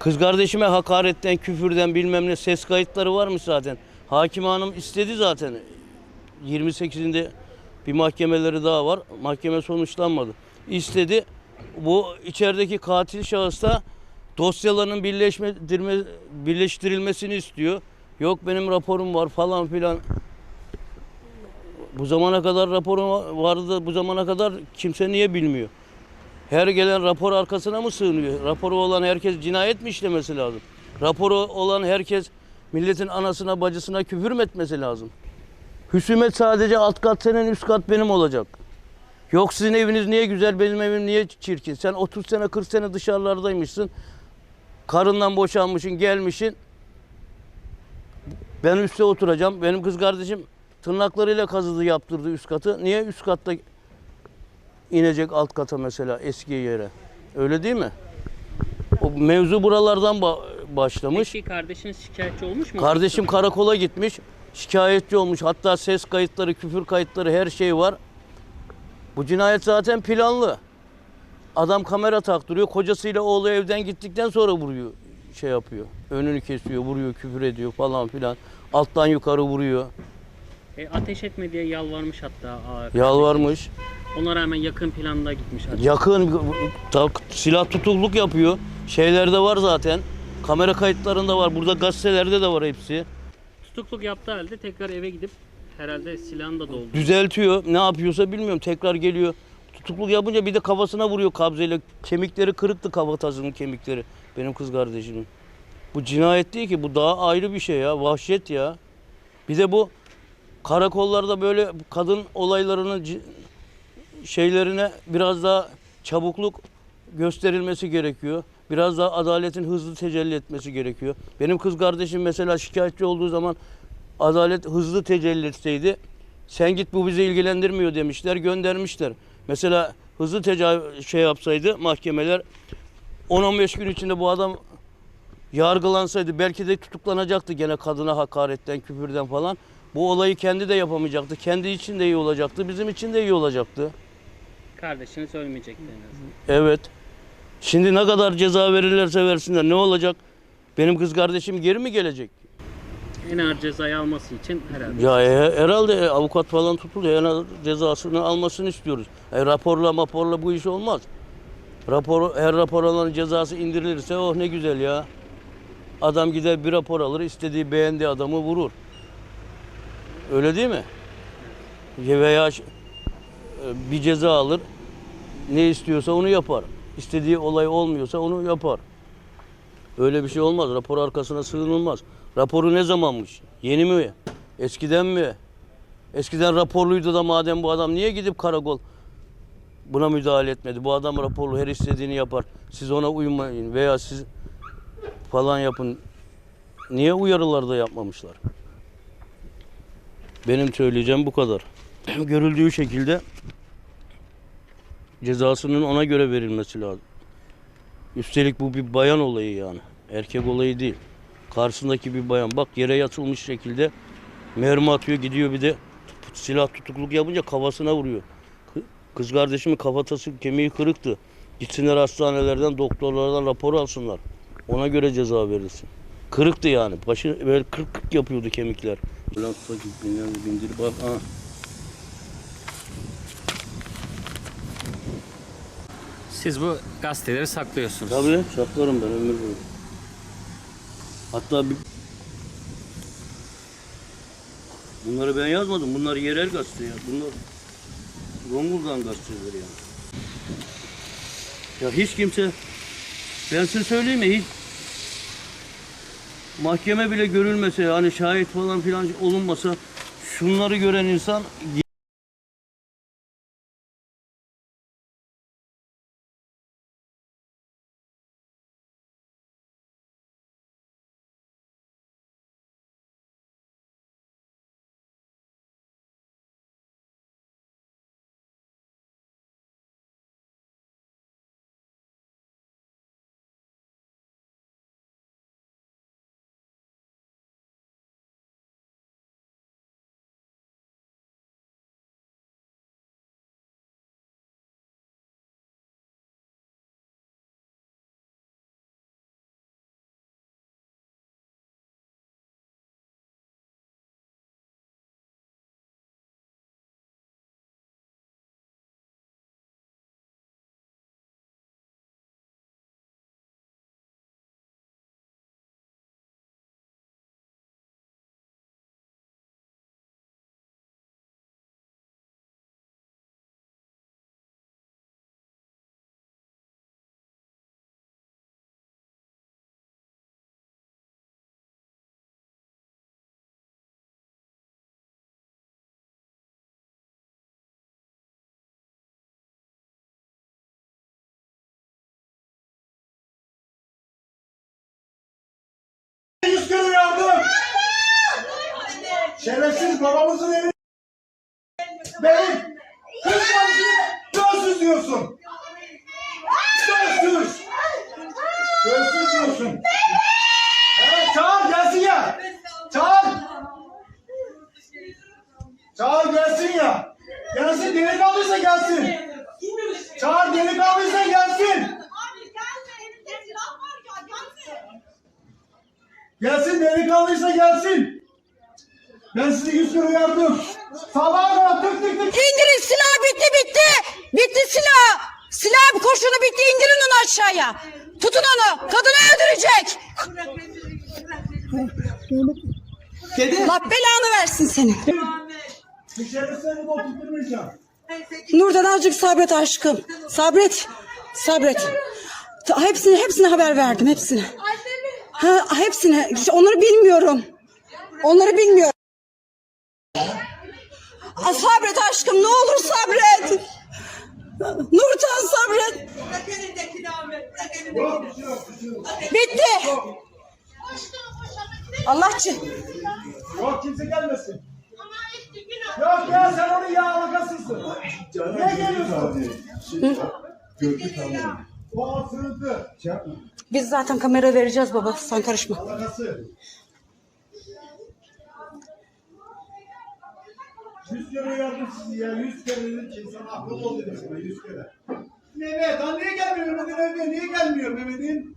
Kız kardeşime hakaretten, küfürden bilmem ne ses kayıtları varmış zaten. Hakim hanım istedi zaten. 28'inde bir mahkemeleri daha var. Mahkeme sonuçlanmadı. İstedi. Bu içerideki katil şahıs da dosyaların birleştirme, birleştirilmesini istiyor. Yok benim raporum var falan filan. Bu zamana kadar raporum vardı. Bu zamana kadar kimse niye bilmiyor? Her gelen rapor arkasına mı sığınıyor? Raporu olan herkes cinayet mi işlemesi lazım? Raporu olan herkes milletin anasına bacısına küfür mü etmesi lazım? Hüsumet sadece alt kat senin üst kat benim olacak. Yok sizin eviniz niye güzel benim evim niye çirkin? Sen 30 sene 40 sene dışarılardaymışsın. Karından boşanmışsın gelmişsin. Ben üstte oturacağım. Benim kız kardeşim tırnaklarıyla kazıdı yaptırdı üst katı. Niye üst katta inecek alt kata mesela eski yere? Öyle değil mi? O mevzu buralardan ba- başlamış. Peki kardeşiniz şikayetçi olmuş mu? Kardeşim karakola gitmiş. Şikayetçi olmuş. Hatta ses kayıtları, küfür kayıtları her şey var. Bu cinayet zaten planlı. Adam kamera taktırıyor. Kocasıyla oğlu evden gittikten sonra vuruyor. Şey yapıyor. Önünü kesiyor, vuruyor, küfür ediyor falan filan. Alttan yukarı vuruyor. E, ateş etme diye yalvarmış hatta ağır. Yalvarmış. Ona rağmen yakın planda gitmiş. hatta. Yakın tak- silah tutukluk yapıyor. Şeylerde var zaten. Kamera kayıtlarında var. Burada gazetelerde de var hepsi. Tutukluk yaptığı halde tekrar eve gidip herhalde silahını da doldu. düzeltiyor. Ne yapıyorsa bilmiyorum. Tekrar geliyor. Tutukluk yapınca bir de kafasına vuruyor kabzeyle. Kemikleri kırıktı kafatasının kemikleri. Benim kız kardeşimin. Bu cinayet değil ki. Bu daha ayrı bir şey ya. Vahşet ya. Bir de bu karakollarda böyle kadın olaylarının ci- şeylerine biraz daha çabukluk gösterilmesi gerekiyor. Biraz daha adaletin hızlı tecelli etmesi gerekiyor. Benim kız kardeşim mesela şikayetçi olduğu zaman adalet hızlı tecelli etseydi sen git bu bizi ilgilendirmiyor demişler göndermişler. Mesela hızlı teca- şey yapsaydı mahkemeler 10-15 gün içinde bu adam yargılansaydı belki de tutuklanacaktı gene kadına hakaretten, küfürden falan. Bu olayı kendi de yapamayacaktı. Kendi için de iyi olacaktı. Bizim için de iyi olacaktı. Kardeşiniz ölmeyecekti en azından. Evet. Şimdi ne kadar ceza verirlerse versinler ne olacak? Benim kız kardeşim geri mi gelecek? En ağır cezayı alması için herhalde. Ya e, herhalde e, avukat falan tutuluyor. En az cezasını almasını istiyoruz. E, raporla maporla bu iş olmaz. Rapor, her rapor alanın cezası indirilirse oh ne güzel ya. Adam gider bir rapor alır, istediği beğendiği adamı vurur. Öyle değil mi? Ya Veya bir ceza alır, ne istiyorsa onu yapar. İstediği olay olmuyorsa onu yapar. Öyle bir şey olmaz. Rapor arkasına sığınılmaz. Raporu ne zamanmış? Yeni mi? Eskiden mi? Eskiden raporluydu da madem bu adam niye gidip karakol buna müdahale etmedi? Bu adam raporlu her istediğini yapar. Siz ona uymayın veya siz falan yapın. Niye uyarılar da yapmamışlar? Benim söyleyeceğim bu kadar. Görüldüğü şekilde cezasının ona göre verilmesi lazım. Üstelik bu bir bayan olayı yani. Erkek olayı değil. Karşısındaki bir bayan. Bak yere yatılmış şekilde mermi atıyor gidiyor bir de silah tutukluk yapınca kafasına vuruyor. Kı- Kız kardeşimin kafatası kemiği kırıktı. Gitsinler hastanelerden doktorlardan rapor alsınlar. Ona göre ceza verilsin. Kırıktı yani. Başı böyle kırk kırk yapıyordu kemikler. Lan tuta bindir bak. Ha. Siz bu gazeteleri saklıyorsunuz. Tabii saklarım ben ömür boyu. Hatta bir... Bunları ben yazmadım. Bunlar yerel gazete ya. Bunlar Zonguldak gazeteleri yani. Ya hiç kimse ben size söyleyeyim mi hiç mahkeme bile görülmese hani şahit falan filan olunmasa şunları gören insan Yüz kere uyardım. Şerefsiz babamızın evi. Benim. Kız kardeşine gözsüz diyorsun. Gözsüz. Gözsüz diyorsun. Evet çağır gelsin ya. Çağır. Çağır gelsin ya. Gelsin delikanlıysa gelsin. Çağır delikanlıysa gelsin. Gelsin delikanlıysa gelsin. Ben sizi yüz kere uyardım. Kadar tık tık tık. İndirin silah bitti bitti. Bitti silah. Silah kurşunu bitti indirin onu aşağıya. Tutun onu. Kadını öldürecek. Allah belanı versin seni. Dışarı seni oturtmayacağım. Nurdan azıcık sabret aşkım. Sabret. Sabret. Hepsine hepsine haber verdim hepsine. Ha, hepsine. İşte Onları bilmiyorum. Onları bilmiyorum. Aa, sabret aşkım ne olur sabret. Nurcan sabret. Bitti. Allah için. Yok kimse gelmesin. Yok ya sen onun yağ alakasısın. Niye geliyorsun? Gördük tamam. O sırıntı. Şey yapma. Biz zaten kamera vereceğiz baba sen karışma. Yüz kere uyardım sizi ya. Yüz kere dedim ki sana akıl ol dedim sana yüz kere. Mehmet, ha niye gelmiyor Mehmet'in evine? Niye gelmiyor Mehmet'in?